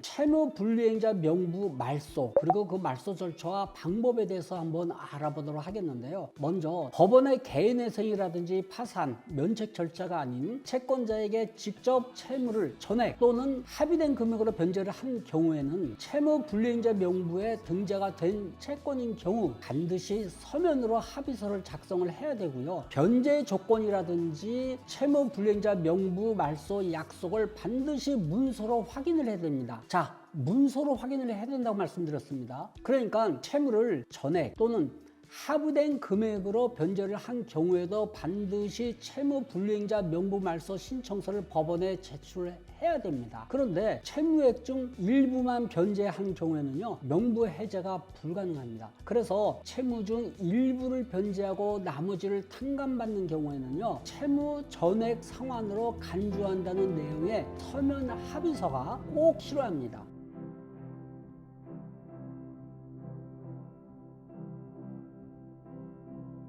채무 불이행자 명부 말소 그리고 그 말소 절차와 방법에 대해서 한번 알아보도록 하겠는데요. 먼저 법원의 개인회생이라든지 파산, 면책 절차가 아닌 채권자에게 직접 채무를 전액 또는 합의된 금액으로 변제를 한 경우에는 채무 불이행자 명부에 등재가 된 채권인 경우 반드시 서면으로 합의서를 작성을 해야 되고요. 변제 조건이라든지 채무 불이행자 명부 말소 약속을 반드시 문서로 확인을 해야 됩니다. 자, 문서로 확인을 해야 된다고 말씀드렸습니다. 그러니까 채무를 전액 또는 합의된 금액으로 변제를 한 경우에도 반드시 채무 불이행자 명부 말소 신청서를 법원에 제출해야 됩니다. 그런데 채무액 중 일부만 변제한 경우에는요 명부 해제가 불가능합니다. 그래서 채무 중 일부를 변제하고 나머지를 탕감받는 경우에는요 채무 전액 상환으로 간주한다는 내용의 서면 합의서가 꼭 필요합니다.